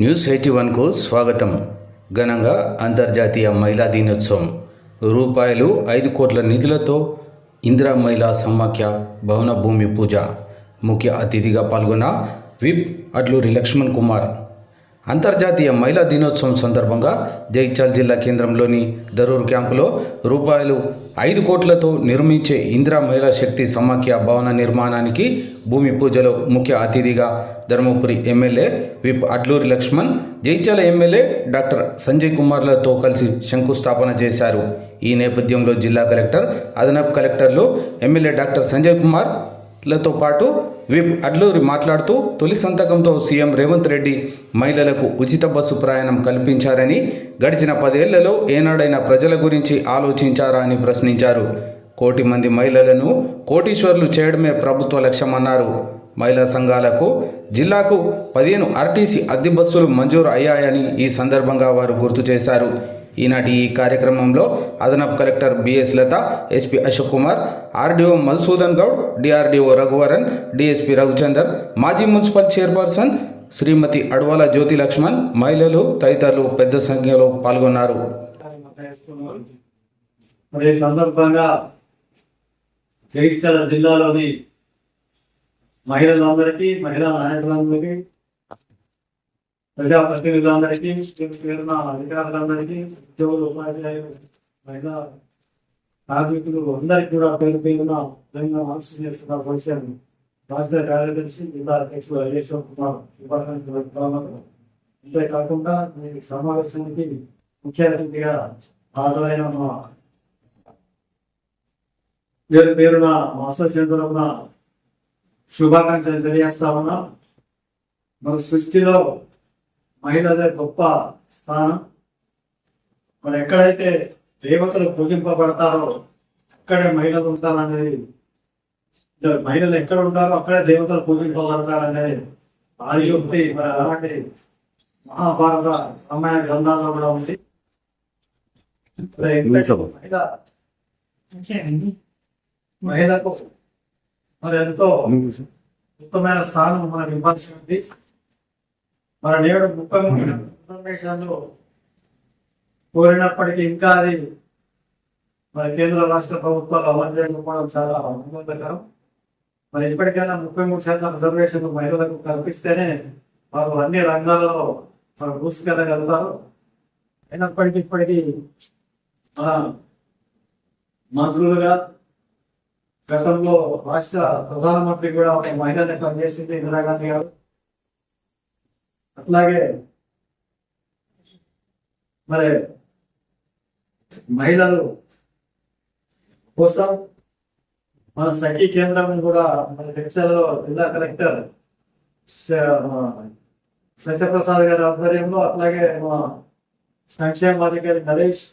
News eighty వన్కు స్వాగతం. ఘనంగా అంతర్జాతీయ మహిళా దినోత్సవం. రూపాయలు ఐదు కోట్ల నిధులతో ఇందిరా మహిళా సమాఖ్య భవన భూమి పూజ. ముఖ్య అతిథిగా పాల్గొన్న విప్ అడ్లూరి లక్ష్మణ్ కుమార్. అంతర్జాతీయ మహిళా దినోత్సవం సందర్భంగా జైచాల్ జిల్లా కేంద్రంలోని దరూర్ క్యాంపులో రూపాయలు ఐదు కోట్లతో నిర్మించే ఇందిరా మహిళా శక్తి సమాఖ్య భవన నిర్మాణానికి భూమి పూజలో ముఖ్య అతిథిగా ధర్మపురి ఎమ్మెల్యే విప్ అడ్లూరి లక్ష్మణ్ జైచాల ఎమ్మెల్యే డాక్టర్ సంజయ్ కుమార్లతో కలిసి శంకుస్థాపన చేశారు. ఈ నేపథ్యంలో జిల్లా కలెక్టర్ అదనపు కలెక్టర్లు ఎమ్మెల్యే డాక్టర్ సంజయ్ కుమార్ లతో పాటు విప్ అడ్లూరి మాట్లాడుతూ తొలి సంతకంతో సీఎం రేవంత్ రెడ్డి మహిళలకు ఉచిత బస్సు ప్రయాణం కల్పించారని గడిచిన పదేళ్ళలో ఏనాడైనా ప్రజల గురించి ఆలోచించారా అని ప్రశ్నించారు. కోటి మంది మహిళలను కోటీశ్వర్లు చేయడమే ప్రభుత్వ లక్ష్యమన్నారు. మహిళా సంఘాలకు జిల్లాకు పదిహేను ఆర్టీసీ అద్దె బస్సులు మంజూరు అయ్యాయని ఈ సందర్భంగా వారు గుర్తు చేశారు. ఈనాటి ఈ కార్యక్రమంలో అదనపు collector BS Latha SP Ashok Kumar RDO Madhusudan Goud DRDO Raghuvaran DSP Raghuchander మాజీ మున్సిపల్ చైర్పర్సన్ శ్రీమతి అడవాల జ్యోతి లక్ష్మణ్ మహిళలు తదితరులు పెద్ద సంఖ్యలో పాల్గొన్నారు. మరి ఈ సందర్భంగా జగిత్యాల జిల్లాలోని మహిళలందరికీ మహిళా నాయకులందరికీ ప్రజాప్రతినిధులందరికీ పేరు పేరున అధికారులందరికీ ఉద్యోగులు ఉపాధ్యాయులు మహిళా కార్మికులు అందరికీ కూడా పేరు పేరున తెలంగాణ చేస్తున్న భవిష్యత్ రాష్ట్ర కార్యదర్శి జిల్లా అధ్యక్షుడు హరీశ్వర్ కుమార్ శుభాకాంక్షలు చెప్తున్నాను అంతేకాకుండా ఈ సమావేశానికి ముఖ్య అతిథిగా హాజరైన మా పేరు పేరున మా అసోసియేషన్ తరఫున శుభాకాంక్షలు తెలియజేస్తా ఉన్నా. మన సృష్టిలో మహిళదే గొప్ప స్థానం. మరి ఎక్కడైతే దేవతలు పూజింపబడతారో అక్కడే మహిళలు ఉంటారనేది మహిళలు ఎక్కడ ఉంటారో అక్కడే దేవతలు పూజింపబడతారనేది ఆర్యోక్తి మరి అలాంటి మహాభారత రామాయణ గ్రంథాల్లో కూడా ఉంది. మహిళకు మరి ఎంతో ఉత్తమైన స్థానం మనకు ఇవ్వాల్సి ఉంది. మన నేడు ముఖ్యంగా ఇన్ఫర్మేషన్లు కోరినప్పటికీ ఇంకా అది మన కేంద్ర రాష్ట్ర ప్రభుత్వాలు అమలు చేయకపోవడం చాలా ఆనందకరం మరి ఇప్పటికైనా ముప్పై మూడు శాతం రిజర్వేషన్ మహిళలకు కల్పిస్తేనే వారు అన్ని రంగాలలో వారు దూసుకెళ్ళగలుగుతారు. అయినప్పటికీ ఇప్పటికీ మన మంత్రులుగా గతంలో రాష్ట్ర ప్రధానమంత్రి కూడా ఒక మహిళని పనిచేసింది ఇందిరాగాంధీ గారు. అట్లాగే మరి మహిళలు కోసం మన సఖీ కేంద్రం కూడా మన చర్చలలో జిల్లా కలెక్టర్ సత్యప్రసాద్ గారి ఆధ్వర్యంలో అట్లాగే మా సంక్షేమ అధికారి నరేష్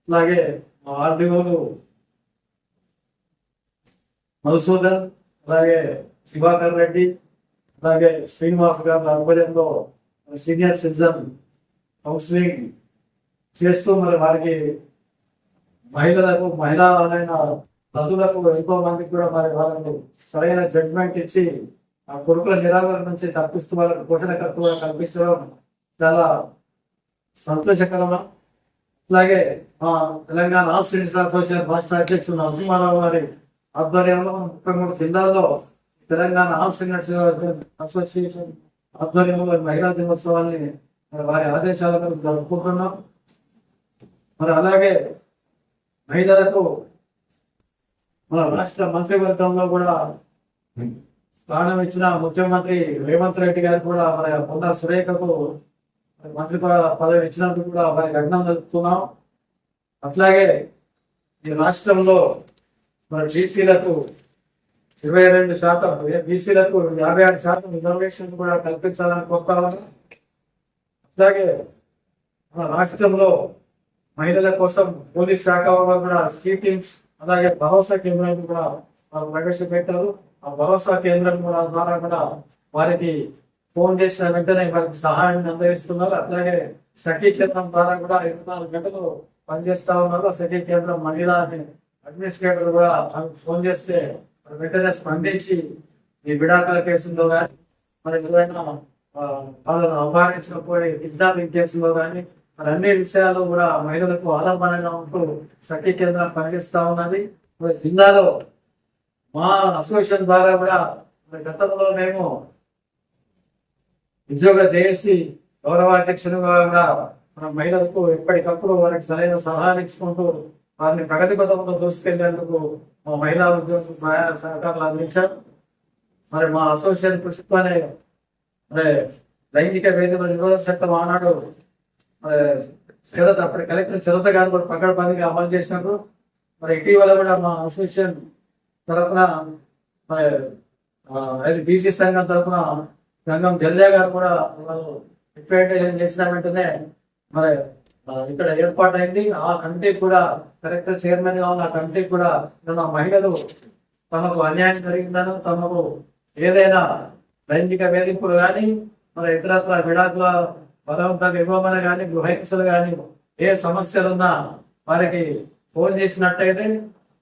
అట్లాగే మా ఆర్డీఓలు మధుసూదన్ అలాగే శివాకర్ రెడ్డి అలాగే శ్రీనివాస్ గారి ఆధ్వర్యంలో సీనియర్ సిటిజన్ కౌన్సిలింగ్ చేస్తూ మరి వారికి మహిళలకు మహిళలైన తల్లులకు ఎంతో మందికి కూడా మరి వాళ్ళకు సరైన జడ్జ్మెంట్ ఇచ్చి ఆ కొడుకుల నిరాదరణ నుంచి తప్పిస్తూ వాళ్ళకు పోషణ ఖర్చు కల్పించడం చాలా సంతోషకరమ. అలాగే మా తెలంగాణ ఆల్ సిటిజన్ అసోసియేషన్ రాష్ట్ర అధ్యక్షుడు నరసింహారావు గారి ఆధ్వర్యంలో ముప్పై మూడు జిల్లాల్లో తెలంగాణ ఆల్ స్టూడెంట్స్ అసోసియేషన్ ఆధ్వర్యంలో మహిళా దినోత్సవాన్ని మరి వారి ఆదేశాల మేరకు జరుపుకుంటున్నాం. మరి అలాగే మహిళలకు మన రాష్ట్ర మంత్రివర్గంలో కూడా స్థానం ఇచ్చిన ముఖ్యమంత్రి రేవంత్ రెడ్డి గారు కూడా మరి పొందా సురేఖకు మంత్రి పదవి ఇచ్చినందుకు కూడా వారికి అభినందన తెలుపుతున్నాం అట్లాగే ఈ రాష్ట్రంలో మరి బీసీలకు ఇరవై రెండు శాతం బీసీలకు యాభై ఆరు శాతం రిజర్వేషన్ కూడా కల్పించాలని కోరుతామని అలాగే మన రాష్ట్రంలో మహిళల కోసం పోలీస్ శాఖ వాళ్ళు కూడా సీటింగ్స్ అలాగే భరోసా కేంద్రాన్ని కూడా ప్రవేశపెట్టారు. ఆ భరోసా కేంద్రం కూడా ద్వారా కూడా వారికి ఫోన్ చేసిన వెంటనే వారికి సహాయాన్ని అందజేస్తున్నారు. అట్లాగే సఖీ కేంద్రం ద్వారా కూడా ఇరవై నాలుగు గంటలు పనిచేస్తా ఉన్నారు. ఆ సఖీ కేంద్రం మహిళా అడ్మినిస్ట్రేటర్ కూడా ఫోన్ చేస్తే వెంటనే స్పందించి ఈ విడాకుల కేసుల్లో కానీ మరి ఏదైనా వాళ్ళను అవమానించకపోయి కిడ్నాపింగ్ కేసులో కానీ మరి అన్ని విషయాలు కూడా మహిళలకు ఆలంబనంగా ఉంటూ సఖీ కేంద్రం పనిచేస్తా ఉన్నది. మరి జిల్లాలో మా అసోసియేషన్ ద్వారా కూడా మరి గతంలో మేము ఉద్యోగ చేసి గౌరవాధ్యక్షులుగా కూడా మన మహిళలకు ఎప్పటికప్పుడు వారికి సరైన సలహాలు ఇచ్చుకుంటూ వారిని ప్రగతి పథంలో దూసుకెళ్ళేందుకు మా మహిళా ఉద్యోగులు సహాయ సహకారాలు అందించారు. మరి మా అసోసియేషన్ కృషితోనే మరి లైంగిక వేదికల నిరోధక చట్టం ఆనాడు మరి చిరత అప్పటి కలెక్టర్ చిరత గారు కూడా పకడ్బందీగా అమలు చేశారు. మరి ఇటీవల కూడా మా అసోసియేషన్ తరఫున మరి అది బీసీ సంఘం తరఫున సంఘం జల్జా గారు కూడా వాళ్ళు రిప్రజెంటేషన్ చేసిన వెంటనే మరి ఇక్కడ ఏర్పాటైంది. ఆ కంటే కూడా కరెక్టర్ చైర్మన్గా ఉన్న ఆ కూడా నిన్న మహిళలు తమకు అన్యాయం జరిగిందనో తమకు ఏదైనా లైంగిక వేధింపులు కానీ మరి ఇతరత్ర విడాకుల బలవంతంగా ఇవ్వమని కానీ గృహహింసలు కానీ ఏ సమస్యలున్నా వారికి ఫోన్ చేసినట్టయితే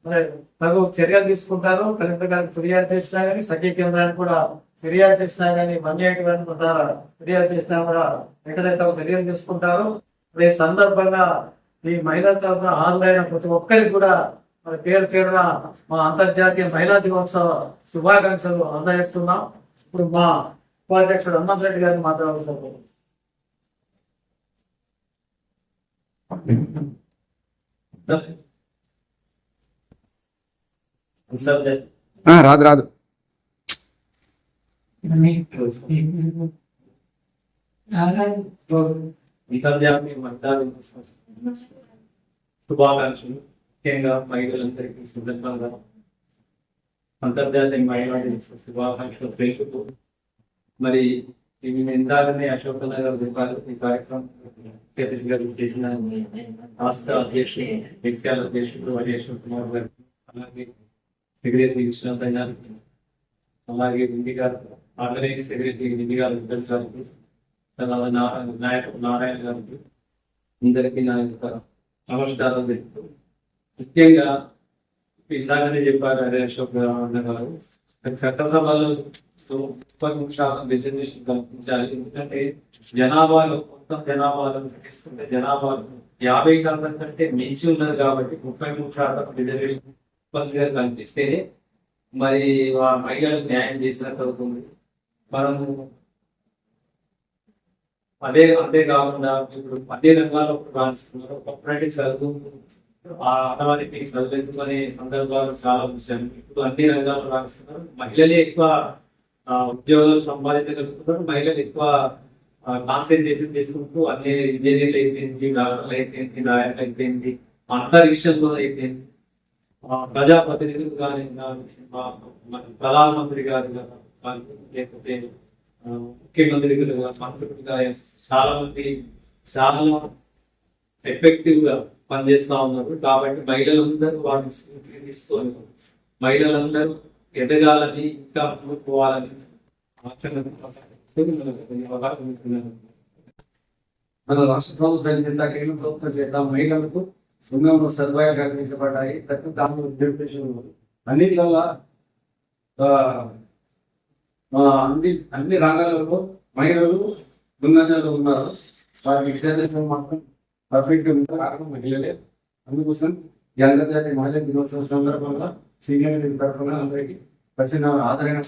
మరి తగు చర్యలు తీసుకుంటారు. కలెక్టర్ గారికి ఫిర్యాదు చేసినా కానీ సఖీ కేంద్రానికి కూడా ఫిర్యాదు చేసినా కానీ వన్ ద్వారా ఫిర్యాదు చేసినా కూడా వెంటనే తగు చర్యలు తీసుకుంటారు. ఈ సందర్భంగా ఈ మహిళల తరఫున హాజరైన ప్రతి ఒక్కరికి కూడా మరి పేరు పేరున మా అంతర్జాతీయ మహిళా దినోత్సవ శుభాకాంక్షలు అందజేస్తున్నాం. ఇప్పుడు మా ఉపాధ్యక్షుడు హనుమంత్ రెడ్డి గారిని మాట్లాడుతున్నారు ఆ, రాదు రాదు. అంతర్జాతీయ మహిళా దినోత్సవం శుభాకాంక్షలు. ముఖ్యంగా మహిళలందరికీ సందర్భంగా అంతర్జాతీయ మహిళా దినోత్సవ శుభాకాంక్షలు తెలుపుతూ. మరి ఇవి ఇందాకనే అశోక్ నగర్ దీపాలు ఈ కార్యక్రమం గారు చేసిన రాష్ట్ర అధ్యక్షుడు వ్యక్తాల అధ్యక్షుడు హరీశ్వర్ కుమార్ గారు అలాగే సెక్రటరీ విశ్వనాథ్ గారు అలాగే నిండి గారు ఆర్గనైజ్ సెక్రటరీ నిండి గారు గారికి తర్వాత నా- నాయకుడు నారాయణ గారికి అందరికీ నా యొక్క నమస్కారం తెలుపుతూ ముఖ్యంగా ఇందాకనే చెప్పారు అదే అశోక్ అన్న గారు. చట్టసభలో ముప్పై శాతం రిజర్వేషన్ కల్పించాలి. ఎందుకంటే జనాభాలో మొత్తం జనాభాలో తీసుకుంటే జనాభా యాభై శాతం కంటే మించి ఉన్నది కాబట్టి ముప్పై మూడు శాతం రిజర్వేషన్ కంపల్సరీగా కల్పిస్తేనే మరి ఆ మహిళలకు న్యాయం చేసినట్టు అవుతుంది. మనము అదే అంతే కాకుండా ఇప్పుడు అదే రంగాల్లో రాణిస్తున్నారు ఒకటి చదువు ఆ ఆడవారికి చదివించుకునే సందర్భాలు చాలా వచ్చాయి. ఇప్పుడు అన్ని రంగాల్లో రాణిస్తున్నారు మహిళలే ఎక్కువ ఉద్యోగాలు సంపాదించగలుగుతున్నారు. మహిళలు ఎక్కువ కాన్సన్ట్రేషన్ చేసుకుంటూ అన్ని ఇంజనీర్లు అయిపోయింది డాక్టర్లు అయిపోయింది లాయర్లు అయిపోయింది అందరి అయిపోయింది. ప్రజాప్రతినిధులు కానీ మన ప్రధానమంత్రి గారు కానీ లేకపోతే ముఖ్యమంత్రి మంత్రులు మంత్రులుగా చాలా మంది చాలా ఎఫెక్టివ్గా పనిచేస్తా ఉన్నారు. కాబట్టి మహిళలందరూ వాటిని స్ఫూర్తిగా తీసుకొని మహిళలందరూ ఎదగాలని ఇంకా ముందుకు పోవాలని మన రాష్ట్ర ప్రభుత్వం కింద కేంద్ర ప్రభుత్వం చేత మహిళలకు ఎన్నో సదుపాయాలు కల్పించబడ్డాయి. ప్రతి దాని ఉద్యోగం అన్నిట్లలో అన్ని అన్ని రంగాలలో మహిళలు ముందంజలో ఉన్నారు. వారి విద్యార్థులు మాత్రం పర్ఫెక్ట్ ఉంటారు. కారణం మహిళలే అందుకోసం ఈ అంతర్జాతీయ మహిళా దినోత్సవం సందర్భంగా సీనియర్ తరఫున అందరికీ వచ్చిన ఆదరణ